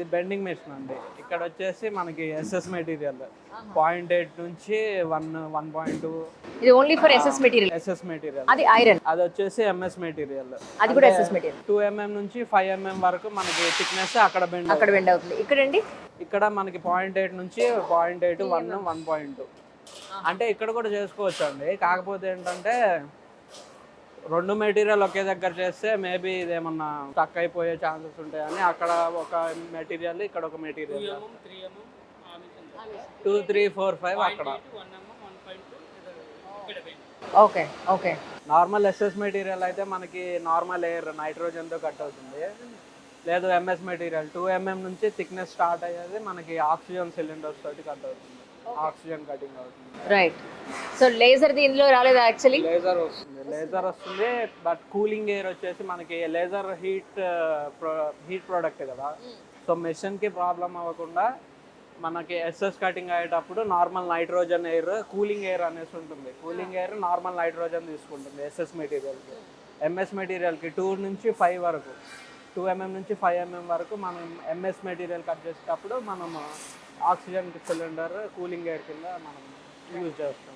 ఇది bending machine అండి. ఇక్కడ వచ్చేసి మనకి ఎస్ఎస్ మెటీరియల్. పాయింట్ ఎయిట్ నుంచి వన్ వన్ పాయింట్ టూ. ఇది only for SS material? SS material. అది ఐరన్ అది వచ్చేసి ఎంఎస్ మెటీరియల్. అది కూడా ఎస్ఎస్ మెటీరియల్. టూ ఎంఎం నుంచి ఫైవ్ ఎంఎం వరకు మనకి థిక్నెస్ అక్కడ బెండ్ అక్కడ బెండ్ అవుతుంది. ఇక్కడండి? ఇక్కడ మనకి పాయింట్ ఎయిట్ నుంచి point eight one one point two అంటే ఇక్కడ కూడా చేసుకోవచ్చు అండి కాకపోతే ఏంటంటే రెండు మెటీరియల్ ఒకే దగ్గర చేస్తే మేబీ ఇదేమన్నా స్టక్ అయిపోయే ఛాన్సెస్ ఉంటాయని అక్కడ ఒక మెటీరియల్ ఇక్కడ ఒక material. Two three four five అక్కడ. Okay okay. Normal SS material అయితే మనకి నార్మల్ ఎయిర్ నైట్రోజన్తో కట్ అవుతుంది లేదు ఎంఎస్ మెటీరియల్. టూ ఎంఎం నుంచి థిక్నెస్ స్టార్ట్ అయ్యేది మనకి ఆక్సిజన్ సిలిండర్స్ తోటి కట్ అవుతుంది ఆక్సిజన్ కటింగ్ అవుతుంది. రైట్ సో లేజర్ ఇందులో రాలేదా యాక్చువల్లీ లేజర్ వస్తుంది. లేజర్ వస్తుంది బట్ కూలింగ్ ఎయిర్ వచ్చేసి మనకి లేజర్ హీట్ హీట్ ప్రోడక్ట్ కదా. సో మెషిన్కి ప్రాబ్లం అవ్వకుండా మనకి ఎస్ఎస్ కటింగ్ అయ్యేటప్పుడు normal nitrogen air cooling air అనేసి ఉంటుంది. కూలింగ్ ఎయిర్ నార్మల్ నైట్రోజన్ తీసుకుంటుంది ఎస్ఎస్ మెటీరియల్కి ఎంఎస్ మెటీరియల్కి టూ నుంచి ఫైవ్ వరకు. టూ ఎంఎం నుంచి ఫైవ్ ఎంఎం వరకు మనం ఎంఎస్ మెటీరియల్ కట్ చేసేటప్పుడు మనం ఆక్సిజన్ సిలిండర్ కూలింగ్ ఎయిర్ కింద మనం యూజ్ చేస్తాం.